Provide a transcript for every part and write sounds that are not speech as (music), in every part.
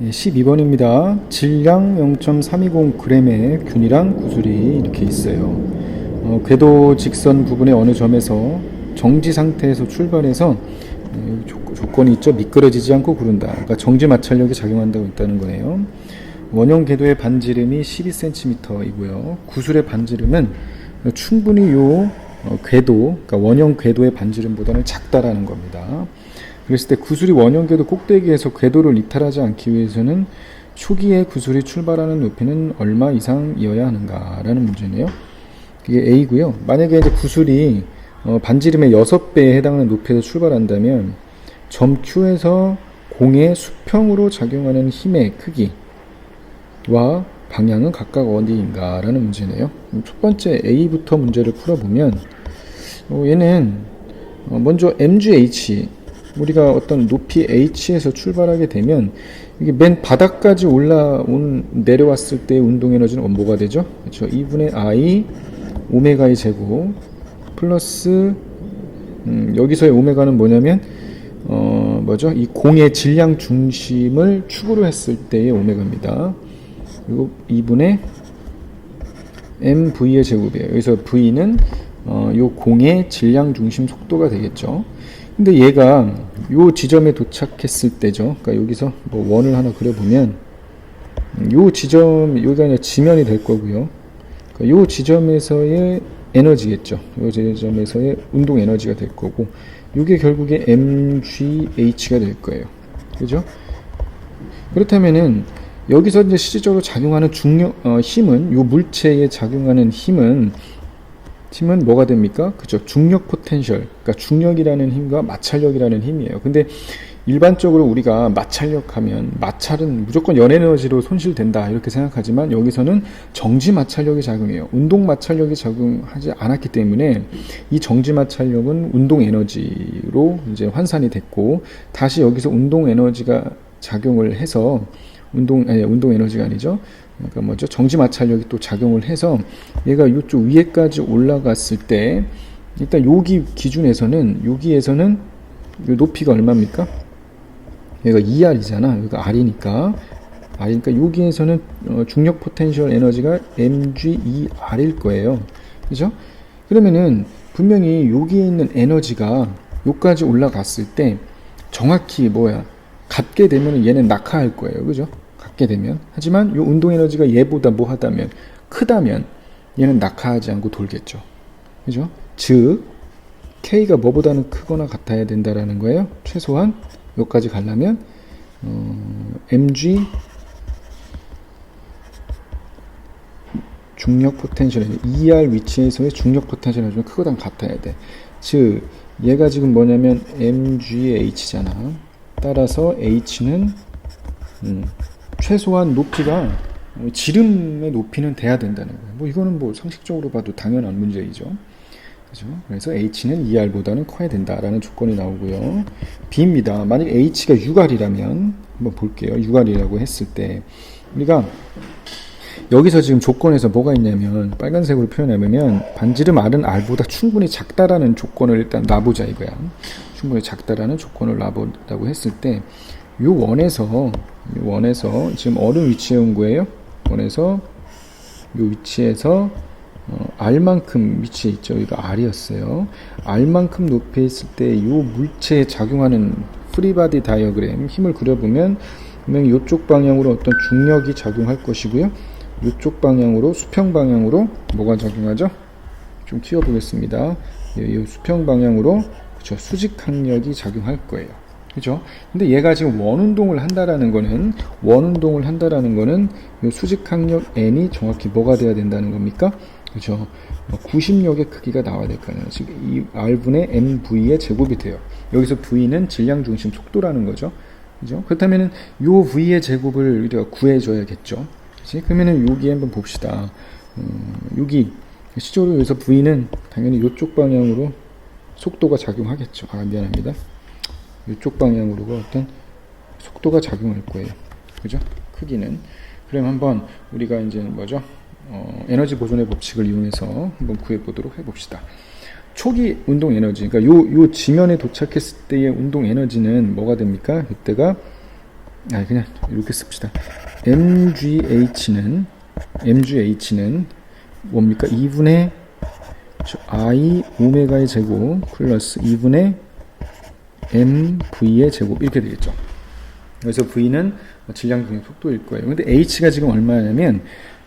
12번입니다. 질량 0.320g의 균이랑 구슬이 이렇게 있어요. 어, 궤도 직선 부분의 어느 점에서 정지 상태에서 출발해서 어, 조, 조건이 있죠. 미끄러지지 않고 구른다. 그러니까 정지 마찰력이 작용한다고 있다는 거예요. 원형 궤도의 반지름이 12cm이고요. 구슬의 반지름은 충분히 요 어, 궤도, 그러니까 원형 궤도의 반지름보다는 작다라는 겁니다. 그랬을 때 구슬이 원형 궤도 꼭대기에서 궤도를 이탈하지 않기 위해서는 초기에 구슬이 출발하는 높이는 얼마 이상이어야 하는가라는 문제네요. 그게 A고요. 만약에 이제 구슬이 어, 반지름의 6배에 해당하는 높이에서 출발한다면 점 Q에서 공의 수평으로 작용하는 힘의 크기와 방향은 각각 어디인가라는 문제네요. 첫 번째 A부터 문제를 풀어보면 어, 얘는 어, 먼저 MGH 우리가 어떤 높이 h에서 출발하게 되면 이게 맨 바닥까지 올라온 내려왔을 때 운동 에너지는 뭐가 되죠? 그렇죠. 2분의 i 오메가의 제곱 플러스 음, 여기서의 오메가는 뭐냐면 어 뭐죠? 이 공의 질량 중심을 축으로 했을 때의 오메가입니다. 그리고 2분의 mv의 제곱이에요. 여기서 v는 어, 요 공의 질량 중심 속도가 되겠죠. 근데 얘가 요 지점에 도착했을 때죠. 그러니까 여기서 뭐 원을 하나 그려보면 음, 요 지점 여기가 그냥 지면이 될 거고요. 그러니까 요 지점에서의 에너지겠죠. 요 지점에서의 운동 에너지가 될 거고, 요게 결국에 mgh가 될 거예요. 그죠? 그렇다면은 여기서 이제 실질적으로 작용하는 중력 어, 힘은 요 물체에 작용하는 힘은 힘은 뭐가 됩니까? 그죠? 중력 포텐셜. 그러니까 중력이라는 힘과 마찰력이라는 힘이에요. 근데 일반적으로 우리가 마찰력 하면 마찰은 무조건 연 에너지로 손실된다 이렇게 생각하지만 여기서는 정지 마찰력이 작용해요. 운동 마찰력이 작용하지 않았기 때문에 이 정지 마찰력은 운동 에너지로 이제 환산이 됐고 다시 여기서 운동 에너지가 작용을 해서 운동 아니 운동 에너지가 아니죠. 그러니까 뭐죠? 정지 마찰력이 또 작용을 해서 얘가 이쪽 위에까지 올라갔을 때 일단 여기 기준에서는 여기에서는 이 높이가 얼마입니까? 얘가 2R이잖아. 여기가 R이니까 R이니까 여기에서는 어, 중력 포텐셜 에너지가 mg2R일 거예요. 그죠? 그러면은 분명히 여기에 있는 에너지가 여기까지 올라갔을 때 정확히 뭐야? 같게 되면 얘는 낙하할 거예요. 그죠? 갖게 되면 하지만 이 운동 에너지가 얘보다 뭐 하다면 크다면 얘는 낙하하지 않고 돌겠죠. 그죠? 즉 K가 뭐보다는 크거나 같아야 된다라는 거예요. 최소한 여기까지 가려면 어, mg 중력 포텐셜 ER 위치에서의 중력 포텐셜이 좀 크거나 같아야 돼. 즉 얘가 지금 뭐냐면 mgh잖아. 따라서 h는 음, 최소한 높이가 지름의 높이는 돼야 된다는 거예요. 뭐 이거는 뭐 상식적으로 봐도 당연한 문제이죠. 그죠? 그래서 h는 2r보다는 커야 된다라는 조건이 나오고요. b입니다. 만약 h가 6r이라면 한번 볼게요. 6r이라고 했을 때 우리가 여기서 지금 조건에서 뭐가 있냐면 빨간색으로 표현하면 반지름 r은 r보다 충분히 작다라는 조건을 일단 놔보자 이거야. 충분히 작다라는 조건을 놔보라고 했을 때 이 원에서 이 원에서 지금 어느 위치에 온 거예요? 원에서 이 위치에서 어, R만큼 위치에 있죠. 여기가 R이었어요. R만큼 높이에 있을 때이 물체에 작용하는 프리바디 다이어그램 힘을 그려보면 분명히 이쪽 방향으로 어떤 중력이 작용할 것이고요. 이쪽 방향으로 수평 방향으로 뭐가 작용하죠? 좀 키워보겠습니다. 이, 이 수평 방향으로 그쵸 수직 항력이 작용할 거예요. 그죠? 근데 얘가 지금 원 운동을 한다라는 거는 원 운동을 한다라는 거는 이 수직 항력 n이 정확히 뭐가 돼야 된다는 겁니까? 그죠? 90력의 크기가 나와야 될 거 아니에요. 지금 이 r분의 mv의 제곱이 돼요. 여기서 v는 질량 중심 속도라는 거죠. 그죠? 그렇다면은 요 v의 제곱을 우리가 구해줘야겠죠. 그치? 그러면은 여기 한번 봅시다. 음, 여기 시적으로 여기서 v는 당연히 이쪽 방향으로 속도가 작용하겠죠. 아 미안합니다. 이쪽 방향으로가 어떤 속도가 작용할 거예요. 그죠? 크기는. 그럼 한번 우리가 이제 뭐죠? 어, 에너지 보존의 법칙을 이용해서 한번 구해 보도록 해봅시다. 초기 운동 에너지, 그러니까 요, 요 지면에 도착했을 때의 운동 에너지는 뭐가 됩니까? 이때가 아 그냥 이렇게 씁시다. MGH는 MGH는 뭡니까? 2분의 I 오메가의 제곱 플러스 2분의 MV의 제곱 이렇게 되겠죠. 그래서 V는 질량 중의 속도일 거예요. 근데 H가 지금 얼마냐면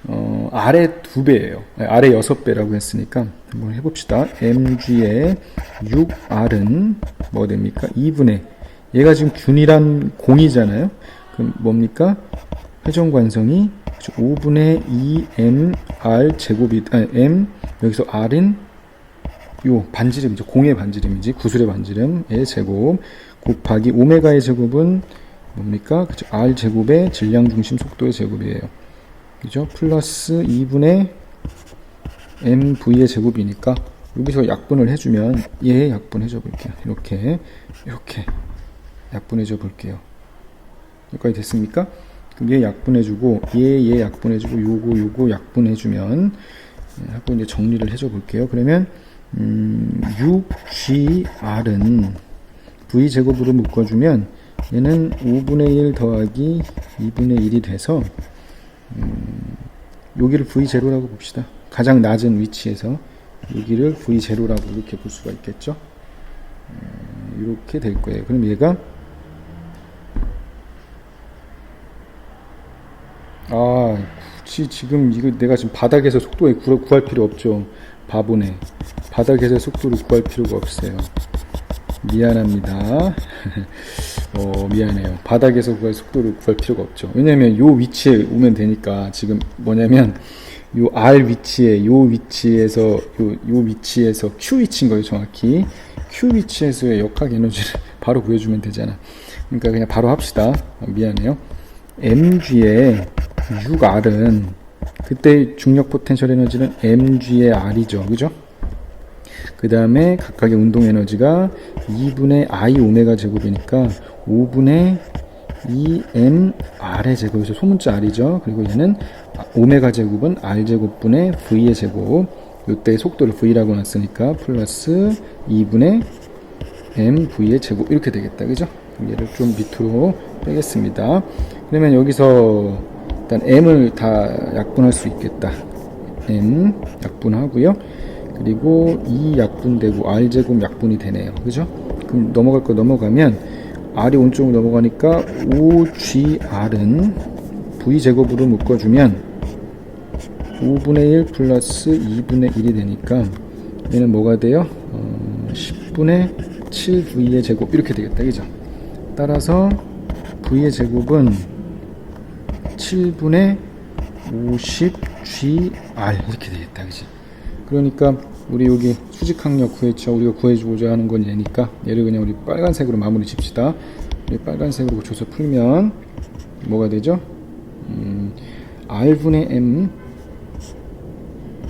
어, 아래 두 배예요. 아래 여섯 배라고 했으니까 한번 해봅시다. MG의 6R은 뭐 됩니까? 2분의 얘가 지금 균이란 공이잖아요. 그럼 뭡니까? 회전관성이 5분의 2mr 제곱이 아니 m 여기서 r은 요 반지름이죠. 공의 반지름이지 구슬의 반지름의 제곱 곱하기 오메가의 제곱은 뭡니까? 그죠? r 제곱의 질량 중심 속도의 제곱이에요. 그죠? 플러스 2분의 mv의 제곱이니까 여기서 약분을 해주면 얘 약분해줘 볼게요. 이렇게 이렇게 약분해줘 볼게요. 여기까지 됐습니까? 그럼 얘 약분해주고 얘 얘 약분해주고 요거 요거 약분해주면 예, 하고 이제 정리를 해줘 볼게요. 그러면 음, 6gr은 v 제곱으로 묶어주면 얘는 5분의 1 더하기 2분의 1이 돼서 음, 여기를 v 제로라고 봅시다. 가장 낮은 위치에서 여기를 v 제로라고 이렇게 볼 수가 있겠죠. 음, 이렇게 될 거예요. 그럼 얘가 아, 굳이 지금 이거 내가 지금 바닥에서 속도에 구- 구할 필요 없죠. 바보네. 바닥에서 속도를 구할 필요가 없어요. 미안합니다. (laughs) 어, 미안해요. 바닥에서 구할 속도를 구할 필요가 없죠. 왜냐면 요 위치에 오면 되니까 지금 뭐냐면 요 R 위치에 요 위치에서 요, 요 위치에서 Q 위치인 거예요, 정확히. Q 위치에서의 역학 에너지를 (laughs) 바로 구해주면 되잖아. 그러니까 그냥 바로 합시다. 어, 미안해요. mg의 6r은 그때 중력 포텐셜 에너지는 mg의 r이죠. 그죠? 그 다음에 각각의 운동 에너지가 2분의 i 오메가 제곱이니까 5분의 2m r의 제곱이죠. 소문자 r이죠. 그리고 얘는 오메가 제곱은 r 제곱분의 v의 제곱. 이때 속도를 v라고 놨으니까 플러스 2분의 mv의 제곱 이렇게 되겠다. 그죠? 얘를 좀 밑으로 빼겠습니다. 그러면 여기서 일단 m을 다 약분할 수 있겠다. m 약분하고요. 그리고 2 약분되고 r 제곱 약분이 되네요. 그죠? 그럼 넘어갈 거 넘어가면 r이 오른쪽으로 넘어가니까 5gr은 v 제곱으로 묶어주면 5분의 1 플러스 2분의 1이 되니까 얘는 뭐가 돼요? 어, 10분의 7v의 제곱 이렇게 되겠다. 그죠? 따라서 v의 제곱은 7분의 50gr 이렇게 되겠다. 그지? 그러니까 우리 여기 수직항력 구했죠. 우리가 구해주고자 하는 건 얘니까 얘를 그냥 우리 빨간색으로 마무리 칩시다. 우리 빨간색으로 줘서 풀면 뭐가 되죠? 음, r분의 m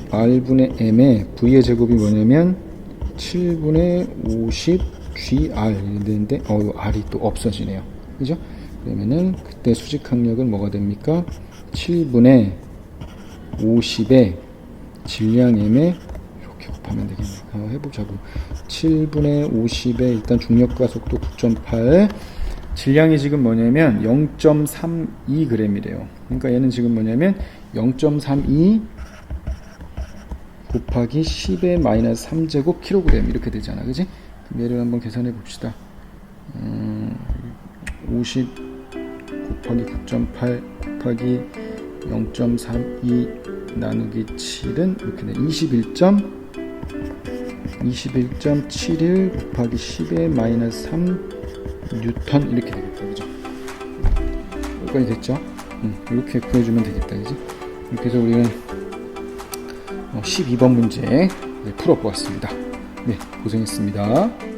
r분의 m의 v의 제곱이 뭐냐면 7분의 50 gr 되는데 어 r이 또 없어지네요. 그죠? 그러면은 그때 수직항력은 뭐가 됩니까? 7분의 50의 질량 m에 이렇게 곱하면 되겠네요. 아, 해보자고. 7분의 50에 일단 중력과 속도 9.8 질량이 지금 뭐냐면 0.32g이래요. 그러니까 얘는 지금 뭐냐면 0.32 곱하기 10의 마이너스 3제곱 킬로그램 이렇게 되잖아. 그지? 얘를 한번 계산해 봅시다. 음, 50 곱하기 9.8 곱하기 0.32 나누기 7은 이렇게 돼. 21. 21.71 곱하기 10의 마이너스 3 뉴턴 이렇게 되겠다. 그죠? 여기까지 됐죠? 음, 이렇게 구해주면 되겠다. 그지? 이렇게 해서 우리는 12번 문제 네, 풀어보았습니다. 네, 고생했습니다.